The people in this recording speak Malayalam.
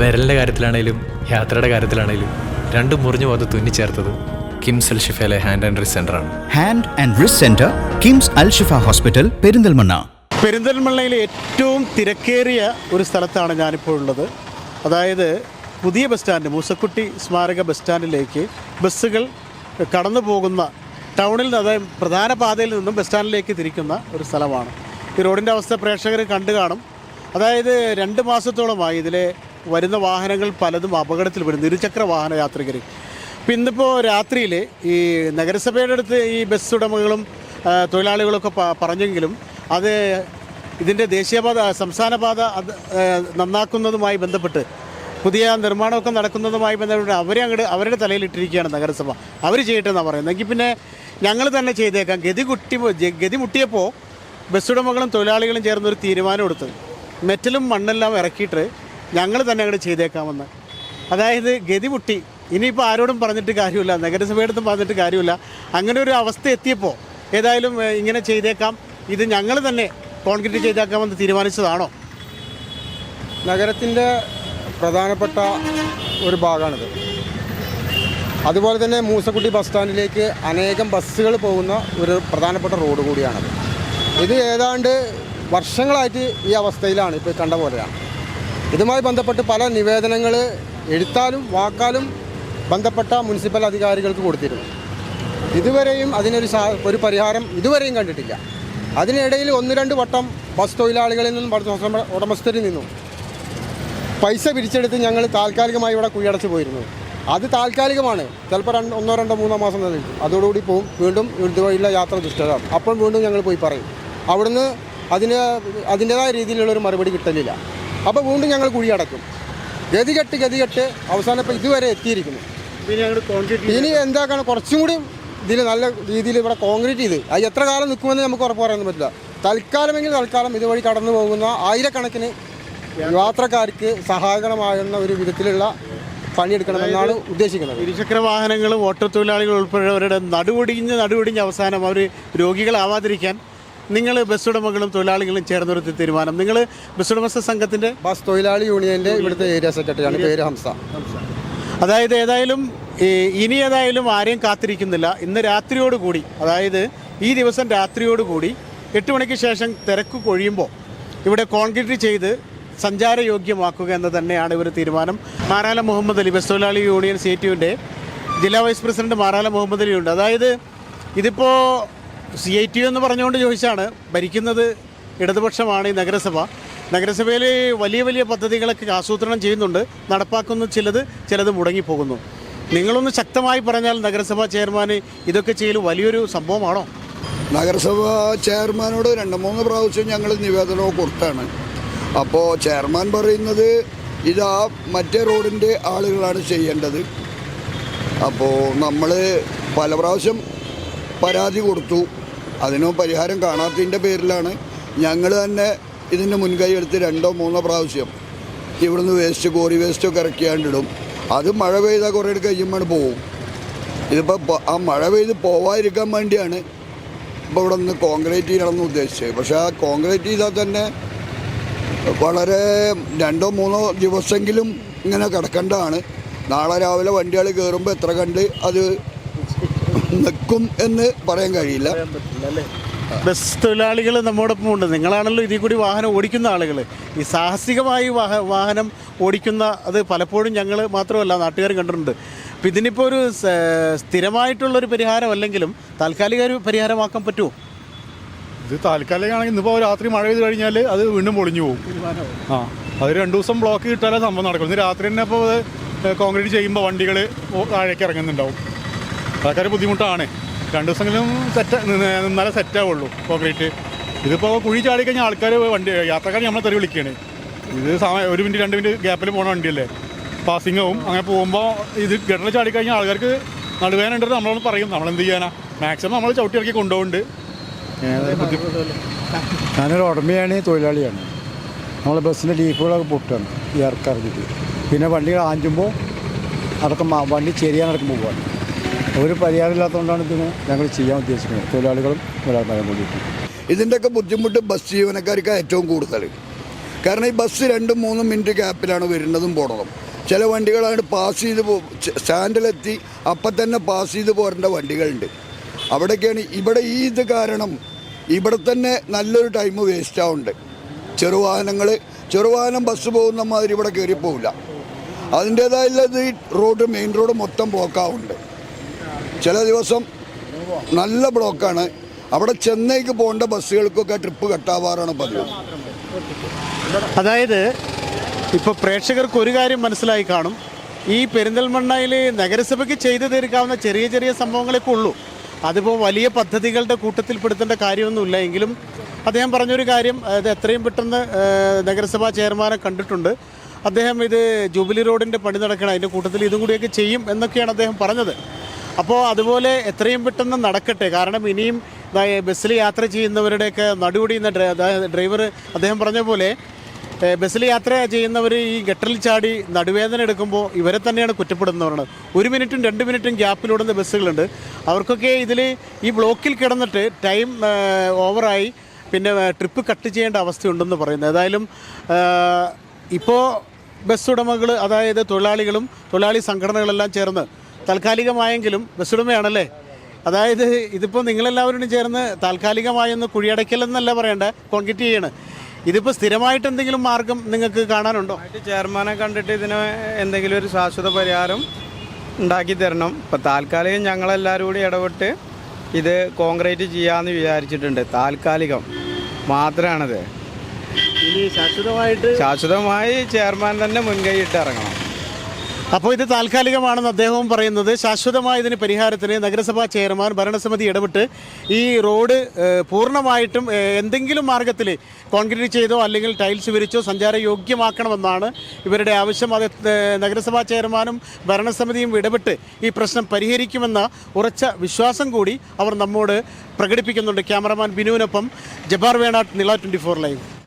വിരലിന്റെ കാര്യത്തിലാണേലും യാത്രയുടെ കാര്യത്തിലാണേലും രണ്ടും മുറിഞ്ഞു പോകാതെ തുന്നിച്ചേർത്തത് കിംസ് അൽ ഷിഫയിലെ ഹാൻഡ് ആൻഡ് റിസ് ആണ്. Hand and wrist centre KIMS Al Shifa hospital Perinthalmanna. പെരിന്തൽമണ്ണയിലെ ഏറ്റവും തിരക്കേറിയ ഒരു സ്ഥലത്താണ് ഞാനിപ്പോൾ ഉള്ളത്. അതായത് പുതിയ ബസ് സ്റ്റാൻഡ് മൂസക്കുട്ടി സ്മാരക ബസ് സ്റ്റാൻഡിലേക്ക് ബസ്സുകൾ കടന്നു പോകുന്ന ടൗണിൽ നിന്ന് അതായത് പ്രധാന പാതയിൽ നിന്നും ബസ് സ്റ്റാൻഡിലേക്ക് തിരിക്കുന്ന ഒരു സ്ഥലമാണ്. ഈ റോഡിന്റെ അവസ്ഥ പ്രേക്ഷകർ കണ്ടു കാണും അതായത് രണ്ട് മാസത്തോളമായി ഇതിലെ വരുന്ന വാഹനങ്ങൾ പലതും അപകടത്തിൽ വരും. ഇരുചക്ര വാഹന യാത്രികർ ഇപ്പം ഇന്നിപ്പോൾ രാത്രിയിൽ ഈ നഗരസഭയുടെ അടുത്ത് ഈ ബസ് ഉടമകളും തൊഴിലാളികളൊക്കെ പറഞ്ഞെങ്കിലും അത് ഇതിന്റെ ദേശീയപാത സംസ്ഥാനപാത അത് നന്നാക്കുന്നതുമായി ബന്ധപ്പെട്ട് പുതിയ നിർമ്മാണമൊക്കെ നടക്കുന്നതുമായി ബന്ധപ്പെട്ട് അവരെ അങ്ങോട്ട് അവരുടെ തലയിലിട്ടിരിക്കുകയാണ് നഗരസഭ. അവർ ചെയ്യട്ടെ എന്നാണ് പറയുന്നത്. എങ്കിൽ പിന്നെ ഞങ്ങൾ തന്നെ ചെയ്തേക്കാം. ഗതി കുട്ടി ഗതി മുട്ടിയപ്പോൾ ബസ് ഉടമകളും തൊഴിലാളികളും ചേർന്നൊരു തീരുമാനം എടുത്തത് മെറ്റലും മണ്ണെല്ലാം ഇറക്കിയിട്ട് ഞങ്ങൾ തന്നെ അങ്ങോട്ട് ചെയ്തേക്കാമെന്ന് അതായത് ഗതി മുട്ടി. ഇനിയിപ്പോൾ ആരോടും പറഞ്ഞിട്ട് കാര്യമില്ല. നഗരസഭയുടെ പറഞ്ഞിട്ട് കാര്യമില്ല. അങ്ങനെ ഒരു അവസ്ഥ എത്തിയപ്പോൾ ഏതായാലും ഇങ്ങനെ ചെയ്തേക്കാം. ഇത് ഞങ്ങൾ തന്നെ കോൺക്രീറ്റ് ചെയ്തേക്കാമെന്ന് തീരുമാനിച്ചതാണോ? നഗരത്തിന്റെ പ്രധാനപ്പെട്ട ഒരു ഭാഗമാണിത്. അതുപോലെ തന്നെ മൂസക്കുട്ടി ബസ് സ്റ്റാൻഡിലേക്ക് അനേകം ബസ്സുകൾ പോകുന്ന ഒരു പ്രധാനപ്പെട്ട റോഡ് കൂടിയാണത്. ഇത് ഏതാണ്ട് വർഷങ്ങളായിട്ട് ഈ അവസ്ഥയിലാണ് ഇപ്പോൾ കണ്ട പോലെയാണ്. ഇതുമായി ബന്ധപ്പെട്ട് പല നിവേദനങ്ങൾ എഴുത്താലും വാക്കാലും ബന്ധപ്പെട്ട മുനിസിപ്പൽ അധികാരികൾക്ക് കൊടുത്തിരുന്നു. ഇതുവരെയും അതിനൊരു ഒരു പരിഹാരം ഇതുവരെയും കണ്ടിട്ടില്ല. അതിനിടയിൽ ഒന്ന് രണ്ട് വട്ടം ബസ് തൊഴിലാളികളിൽ നിന്നും ബസ് ഉടമസ്ഥരിൽ നിന്നും പൈസ പിരിച്ചെടുത്ത് ഞങ്ങൾ താൽക്കാലികമായി ഇവിടെ കുഴിയടച്ച് പോയിരുന്നു. അത് താൽക്കാലികമാണ്. ചിലപ്പോൾ രണ്ട് ഒന്നോ രണ്ടോ മൂന്നോ മാസം നിൽക്കും അതോടുകൂടി പോവും വീണ്ടും ഇതുവഴിയുള്ള യാത്ര ദുഷ്ടത അപ്പോൾ വീണ്ടും ഞങ്ങൾ പോയി പറയും. അവിടുന്ന് അതിന് അതിന്റേതായ രീതിയിലുള്ള ഒരു മറുപടി കിട്ടലില്ല. അപ്പോൾ വീണ്ടും ഞങ്ങൾ കുഴിയടക്കും ഗതികെട്ട് ഗതികെട്ട് അവസാനം ഇപ്പോൾ ഇതുവരെ എത്തിയിരിക്കുന്നു. ഇനി ഞങ്ങൾ കോൺക്രീറ്റ് ഇനി എന്താക്കാണ്? കുറച്ചും കൂടി ഇതിൽ നല്ല രീതിയിൽ ഇവിടെ കോൺക്രീറ്റ് ചെയ്ത് അത് എത്ര കാലം നിൽക്കുമെന്ന് നമുക്ക് ഉറപ്പ് പറയാൻ പറ്റില്ല. തൽക്കാലമെങ്കിൽ തൽക്കാലം ഇതുവഴി കടന്നു പോകുന്ന ആയിരക്കണക്കിന് യാത്രക്കാർക്ക് സഹായകരമാകുന്ന ഒരു വിധത്തിലുള്ള പണിയെടുക്കണമെന്നാണ് ഉദ്ദേശിക്കുന്നത്. ഇരുചക്ര വാഹനങ്ങളും ഓട്ടോ തൊഴിലാളികൾ ഉൾപ്പെടെയുള്ളവരുടെ നടുവൊടിഞ്ഞ് നടുവൊടിഞ്ഞ് അവസാനം അവർ രോഗികളാവാതിരിക്കാൻ നിങ്ങൾ ബസ് ഉടമകളും തൊഴിലാളികളും ചേർന്നൊരു തീരുമാനം. നിങ്ങൾ ബസ് ഉടമസ്ഥ സംഘത്തിന്റെ ബസ് തൊഴിലാളി യൂണിയന്റെ ഇവിടുത്തെ ഏരിയ സെക്രട്ടറിയാണ്. പേര് ഹംസ. അതായത് ഏതായാലും ഇനി ഏതായാലും ആരെയും കാത്തിരിക്കുന്നില്ല. ഇന്ന് രാത്രിയോടുകൂടി അതായത് ഈ ദിവസം രാത്രിയോടുകൂടി എട്ട് മണിക്ക് ശേഷം തിരക്ക് കൊഴിയുമ്പോൾ ഇവിടെ കോൺക്രീറ്റ് ചെയ്ത് സഞ്ചാരയോഗ്യമാക്കുക എന്ന് തന്നെയാണ് ഇവർ തീരുമാനം. മാറാല മുഹമ്മദ് അലി ബസ് തൊഴിലാളി യൂണിയൻ സി ടി ജില്ലാ വൈസ് പ്രസിഡന്റ് മാറാല മുഹമ്മദ് അലിയുണ്ട്. അതായത് ഇതിപ്പോൾ സി ഐ ടി എന്ന് പറഞ്ഞുകൊണ്ട് ചോദിച്ചാണ് ഭരിക്കുന്നത് ഇടതുപക്ഷമാണ് ഈ നഗരസഭ. നഗരസഭയിൽ വലിയ വലിയ പദ്ധതികളൊക്കെ ആസൂത്രണം ചെയ്യുന്നുണ്ട് നടപ്പാക്കുന്ന ചിലത് ചിലത് മുടങ്ങിപ്പോകുന്നു. നിങ്ങളൊന്ന് ശക്തമായി പറഞ്ഞാൽ നഗരസഭാ ചെയർമാൻ ഇതൊക്കെ ചെയ്യൽ വലിയൊരു സംഭവമാണോ? നഗരസഭാ ചെയർമാനോട് രണ്ട് മൂന്ന് പ്രാവശ്യം ഞങ്ങൾ നിവേദനവും കൊടുത്താണ്. അപ്പോൾ ചെയർമാൻ പറയുന്നത് ഇതാ മറ്റേ റോഡിന്റെ ആളുകളാണ് ചെയ്യേണ്ടത്. അപ്പോൾ നമ്മൾ പല പ്രാവശ്യം പരാതി കൊടുത്തു. അതിനും പരിഹാരം കാണാത്തതിന്റെ പേരിലാണ് ഞങ്ങൾ തന്നെ ഇതിന്റെ മുൻകൈ എടുത്ത് രണ്ടോ മൂന്നോ പ്രാവശ്യം ഇവിടുന്ന് വേസ്റ്റ് കോറി വേസ്റ്റൊക്കെ ഇറക്കിയാണ്ടിടും. അത് മഴ പെയ്താൽ കുറേ കഴിയുമ്പോൾ പോവും. ഇതിപ്പോൾ ആ മഴ പെയ്ത് പോവാതിരിക്കാൻ വേണ്ടിയാണ് ഇപ്പോൾ ഇവിടെ നിന്ന് കോൺക്രീറ്റ് ചെയ്യണമെന്ന് ഉദ്ദേശിച്ചത്. പക്ഷേ ആ കോൺക്രീറ്റ് ചെയ്താൽ തന്നെ വളരെ രണ്ടോ മൂന്നോ ദിവസമെങ്കിലും ഇങ്ങനെ കിടക്കേണ്ടതാണ്. നാളെ രാവിലെ വണ്ടികൾ കയറുമ്പോൾ എത്ര കണ്ട് അത് നിൽക്കും എന്ന് പറയാൻ കഴിയില്ല. ബസ് തൊഴിലാളികൾ നമ്മോടൊപ്പം ഉണ്ട്. നിങ്ങളാണല്ലോ ഇതിൽ കൂടി വാഹനം ഓടിക്കുന്ന ആളുകൾ. ഈ സാഹസികമായി വാഹ വാഹനം ഓടിക്കുന്ന അത് പലപ്പോഴും ഞങ്ങൾ മാത്രമല്ല നാട്ടുകാർ കണ്ടിട്ടുണ്ട്. അപ്പം ഇതിനിപ്പോൾ ഒരു സ്ഥിരമായിട്ടുള്ളൊരു പരിഹാരം അല്ലെങ്കിലും താൽക്കാലിക ഒരു പരിഹാരമാക്കാൻ പറ്റുമോ? ഇത് താൽക്കാലികമാണെങ്കിൽ ഇന്നിപ്പോൾ രാത്രി മഴ പെയ്ത് കഴിഞ്ഞാൽ അത് വീണ്ടും പൊളിഞ്ഞു പോകും. ആ അത് രണ്ട് ദിവസം ബ്ലോക്ക് കിട്ടാലേ സംഭവം നടക്കും ഇന്ന് രാത്രി തന്നെ ഇപ്പോൾ കോൺക്രീറ്റ് ചെയ്യുമ്പോൾ വണ്ടികൾ താഴേക്ക് ഇറങ്ങുന്നുണ്ടാവും. അതൊക്കെ ഒരു ബുദ്ധിമുട്ടാണ്. രണ്ട് ദിവസമെങ്കിലും സെറ്റ് നിന്നാലേ സെറ്റാവുള്ളൂ കോൺക്രീറ്റ് ഇതിപ്പോൾ കുഴി ചാടി കഴിഞ്ഞാൽ ആൾക്കാർ വണ്ടി യാത്രക്കാർ നമ്മളെ തെറി വിളിക്കുകയാണ് ഇത് സമയം ഒരു മിനിറ്റ് രണ്ട് മിനിറ്റ് ഗ്യാപ്പിൽ പോണ വണ്ടിയല്ലേ? പാസിംഗ് ആവും. അങ്ങനെ പോകുമ്പോൾ ഇത് ഗട്ടറിൽ ചാടി കഴിഞ്ഞാൽ ആൾക്കാർക്ക് നടുവേന ഉണ്ടെന്ന് നമ്മളോട് പറയും. നമ്മൾ എന്ത് ചെയ്യാനാ? മാക്സിമം നമ്മൾ ചവിട്ടി ഇറക്കി കൊണ്ടുപോകുന്നുണ്ട് ഞാനൊരു ഉടമയാണ് തൊഴിലാളിയാണ്. നമ്മൾ ബസ്സിന്റെ ലീഫുകളൊക്കെ പൊട്ടാണ് ഈ ഇറക്കിറങ്ങിയിട്ട് പിന്നെ വണ്ടികൾ ആഞ്ചുമ്പോൾ അടക്കം വണ്ടി ചെരിയാൻ അടക്കം പോവുകയാണ് ഒരു പരിഹാരമില്ലാത്തതുകൊണ്ടാണ് ഇതിന് ഞങ്ങൾ ചെയ്യാൻ ഉദ്ദേശിക്കുന്നത്. തൊഴിലാളികളും തൊഴിലാളിമാരും കൂടിയിട്ട് ഇതിന്റെയൊക്കെ ബുദ്ധിമുട്ട് ബസ് ജീവനക്കാർക്ക് ഏറ്റവും കൂടുതൽ. കാരണം ഈ ബസ് രണ്ടും മൂന്നും മിനിറ്റ് ഗ്യാപ്പിലാണ് വരുന്നതും പോണതും. ചില വണ്ടികളാണ് പാസ് ചെയ്ത് പോ സ്റ്റാൻഡിലെത്തി അപ്പം തന്നെ പാസ് ചെയ്ത് പോരേണ്ട വണ്ടികളുണ്ട്. അവിടേക്കാണ് ഇവിടെ ഈ ഇത് കാരണം ഇവിടെ തന്നെ നല്ലൊരു ടൈം വേസ്റ്റ് ആവുന്നുണ്ട്. ചെറുവാഹനങ്ങൾ ചെറുവാഹനം ബസ് പോകുന്ന മാതിരി ഇവിടെ കയറി പോവില്ല അതിന്റേതായുള്ള ഇത് ഈ റോഡ് മെയിൻ റോഡ് മൊത്തം ബ്ലോക്കാവുന്നുണ്ട് ചില ദിവസം നല്ല ബ്ലോക്കാണ്. അവിടെ ചെന്നൈക്ക് പോകേണ്ട ബസ്സുകൾക്കൊക്കെ ട്രിപ്പ് കട്ടാവാറാണ് പതിവ്. അതായത് ഇപ്പോൾ പ്രേക്ഷകർക്ക് ഒരു കാര്യം മനസ്സിലായി കാണും. ഈ പെരിന്തൽമണ്ണയിൽ നഗരസഭയ്ക്ക് ചെയ്തു തീർക്കാവുന്ന ചെറിയ ചെറിയ സംഭവങ്ങളൊക്കെ ഉള്ളൂ. അതിപ്പോൾ വലിയ പദ്ധതികളുടെ കൂട്ടത്തിൽപ്പെടുത്തേണ്ട കാര്യമൊന്നുമില്ല. എങ്കിലും അദ്ദേഹം പറഞ്ഞൊരു കാര്യം അത് എത്രയും പെട്ടെന്ന് നഗരസഭാ ചെയർമാനെ കണ്ടിട്ടുണ്ട്. അദ്ദേഹം ഇത് ജൂബിലി റോഡിന്റെ പണി നടക്കണം അതിന്റെ കൂട്ടത്തിൽ ഇതും കൂടിയൊക്കെ ചെയ്യും എന്നൊക്കെയാണ് അദ്ദേഹം പറഞ്ഞത്. അപ്പോൾ അതുപോലെ എത്രയും പെട്ടെന്ന് നടക്കട്ടെ. കാരണം ഇനിയും ബസ്സിൽ യാത്ര ചെയ്യുന്നവരുടെയൊക്കെ നടുവടിയുന്ന ഡ്രൈവർ അദ്ദേഹം പറഞ്ഞ പോലെ ബസ്സിൽ യാത്ര ചെയ്യുന്നവർ ഈ ഗട്ടറിൽ ചാടി നടുവേദന എടുക്കുമ്പോൾ ഇവരെ തന്നെയാണ് കുറ്റപ്പെടുന്നവരാണ് ഒരു മിനിറ്റും രണ്ട് മിനിറ്റും ഗ്യാപ്പിലോടുന്ന ബസ്സുകളുണ്ട്. അവർക്കൊക്കെ ഇതിൽ ഈ ബ്ലോക്കിൽ കിടന്നിട്ട് ടൈം ഓവറായി പിന്നെ ട്രിപ്പ് കട്ട് ചെയ്യേണ്ട അവസ്ഥയുണ്ടെന്ന് പറയുന്നത്. ഏതായാലും ഇപ്പോൾ ബസ് ഉടമകൾ അതായത് തൊഴിലാളികളും തൊഴിലാളി സംഘടനകളെല്ലാം ചേർന്ന് താൽക്കാലികമായെങ്കിലും ബസ് ഉടമയാണല്ലേ അതായത് ഇതിപ്പോൾ നിങ്ങളെല്ലാവരും ചേർന്ന് താൽക്കാലികമായൊന്ന് കുഴിയടയ്ക്കലെന്നല്ല പറയേണ്ട? കോൺക്രീറ്റ് ചെയ്യാണ്. ഇതിപ്പോൾ സ്ഥിരമായിട്ട് എന്തെങ്കിലും മാർഗം നിങ്ങൾക്ക് കാണാനുണ്ടോ? ചെയർമാനെ കണ്ടിട്ട് ഇതിന് എന്തെങ്കിലും ഒരു ശാശ്വത പരിഹാരം ഉണ്ടാക്കി തരണം. ഇപ്പം താൽക്കാലികം ഞങ്ങളെല്ലാവരും കൂടി ഇടപെട്ട് ഇത് കോൺക്രീറ്റ് ചെയ്യാമെന്ന് വിചാരിച്ചിട്ടുണ്ട്. താൽക്കാലികം മാത്രമാണത് ശാശ്വതമായിട്ട് ശാശ്വതമായി ചെയർമാൻ തന്നെ മുൻകൈയിട്ട് ഇറങ്ങണം. അപ്പോൾ ഇത് താൽക്കാലികമാണെന്ന് അദ്ദേഹവും പറയുന്നത്. ശാശ്വതമായ ഇതിന് പരിഹാരത്തിന് നഗരസഭാ ചെയർമാൻ ഭരണസമിതി ഇടപെട്ട് ഈ റോഡ് പൂർണമായിട്ടും എന്തെങ്കിലും മാർഗത്തിൽ കോൺക്രീറ്റ് ചെയ്തോ അല്ലെങ്കിൽ ടൈൽസ് വിരിച്ചോ സഞ്ചാരയോഗ്യമാക്കണമെന്നാണ് ഇവരുടെ ആവശ്യം. അത് നഗരസഭാ ചെയർമാനും ഭരണസമിതിയും ഇടപെട്ട് ഈ പ്രശ്നം പരിഹരിക്കുമെന്ന ഉറച്ച വിശ്വാസം കൂടി അവർ നമ്മോട് പ്രകടിപ്പിക്കുന്നുണ്ട്. ക്യാമറമാൻ ബിനുവിനൊപ്പം ജബാർ വേണാട്ട് നില ട്വന്റി ഫോർ ലൈവ്.